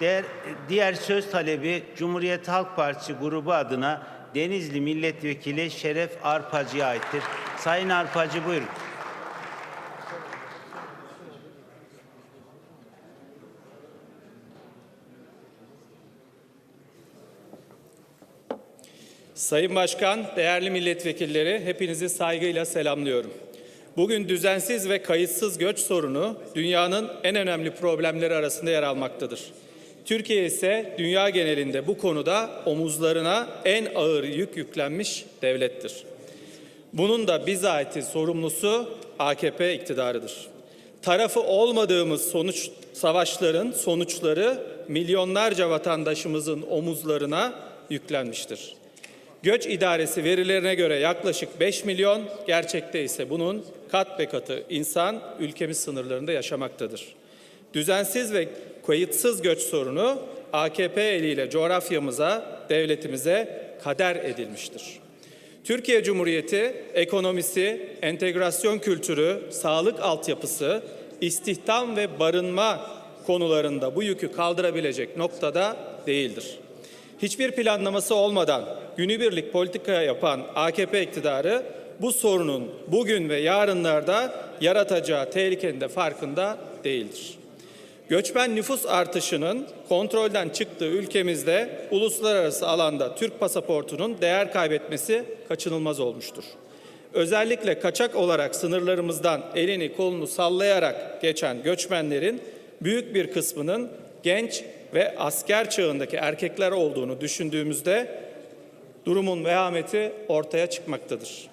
Diğer, diğer söz talebi Cumhuriyet Halk Partisi grubu adına Denizli Milletvekili Şeref Arpacı'ya aittir. Sayın Arpacı buyurun. Sayın Başkan, değerli milletvekilleri, hepinizi saygıyla selamlıyorum. Bugün düzensiz ve kayıtsız göç sorunu dünyanın en önemli problemleri arasında yer almaktadır. Türkiye ise dünya genelinde bu konuda omuzlarına en ağır yük yüklenmiş devlettir. Bunun da bizatihi sorumlusu AKP iktidarıdır. Tarafı olmadığımız sonuç savaşların sonuçları milyonlarca vatandaşımızın omuzlarına yüklenmiştir. Göç idaresi verilerine göre yaklaşık 5 milyon, gerçekte ise bunun kat be katı insan ülkemiz sınırlarında yaşamaktadır. Düzensiz ve kayıtsız göç sorunu AKP eliyle coğrafyamıza, devletimize kader edilmiştir. Türkiye Cumhuriyeti ekonomisi, entegrasyon kültürü, sağlık altyapısı, istihdam ve barınma konularında bu yükü kaldırabilecek noktada değildir. Hiçbir planlaması olmadan günübirlik politika yapan AKP iktidarı bu sorunun bugün ve yarınlarda yaratacağı tehlikenin de farkında değildir. Göçmen nüfus artışının kontrolden çıktığı ülkemizde uluslararası alanda Türk pasaportunun değer kaybetmesi kaçınılmaz olmuştur. Özellikle kaçak olarak sınırlarımızdan elini kolunu sallayarak geçen göçmenlerin büyük bir kısmının genç ve asker çağındaki erkekler olduğunu düşündüğümüzde durumun vehameti ortaya çıkmaktadır.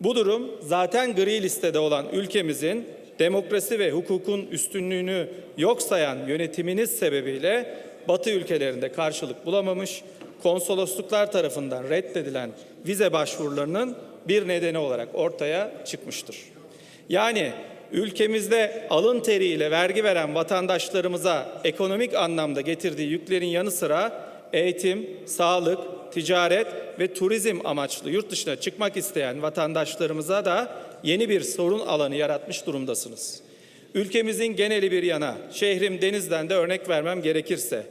Bu durum zaten gri listede olan ülkemizin demokrasi ve hukukun üstünlüğünü yok sayan yönetiminiz sebebiyle Batı ülkelerinde karşılık bulamamış, konsolosluklar tarafından reddedilen vize başvurularının bir nedeni olarak ortaya çıkmıştır. Yani ülkemizde alın teriyle vergi veren vatandaşlarımıza ekonomik anlamda getirdiği yüklerin yanı sıra eğitim, sağlık, ticaret ve turizm amaçlı yurt dışına çıkmak isteyen vatandaşlarımıza da yeni bir sorun alanı yaratmış durumdasınız. Ülkemizin geneli bir yana, şehrim Denizli'den de örnek vermem gerekirse,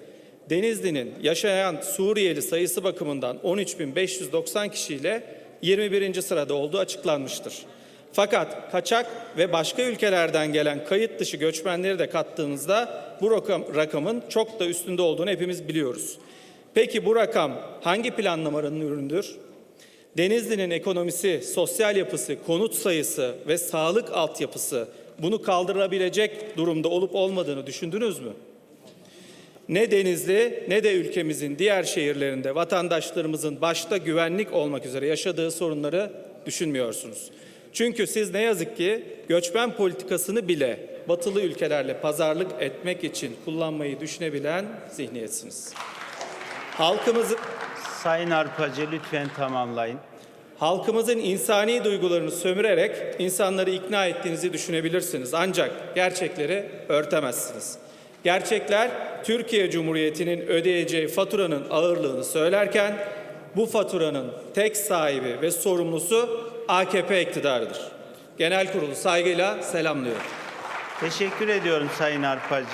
Denizli'nin yaşayan Suriyeli sayısı bakımından 13.590 kişiyle 21. sırada olduğu açıklanmıştır. Fakat kaçak ve başka ülkelerden gelen kayıt dışı göçmenleri de kattığınızda bu rakam, rakamın çok da üstünde olduğunu hepimiz biliyoruz. Peki bu rakam hangi planlamanın ürünüdür? Denizli'nin ekonomisi, sosyal yapısı, konut sayısı ve sağlık altyapısı bunu kaldırabilecek durumda olup olmadığını düşündünüz mü? Ne Denizli ne de ülkemizin diğer şehirlerinde vatandaşlarımızın başta güvenlik olmak üzere yaşadığı sorunları düşünmüyorsunuz. Çünkü siz ne yazık ki göçmen politikasını bile batılı ülkelerle pazarlık etmek için kullanmayı düşünebilen zihniyetsiniz. Halkımızın Sayın Arpacı lütfen tamamlayın. Halkımızın insani duygularını sömürerek insanları ikna ettiğinizi düşünebilirsiniz. Ancak gerçekleri örtemezsiniz. Gerçekler Türkiye Cumhuriyeti'nin ödeyeceği faturanın ağırlığını söylerken bu faturanın tek sahibi ve sorumlusu AKP iktidarıdır. Genel kurulu saygıyla selamlıyorum. Teşekkür ediyorum Sayın Arpacı.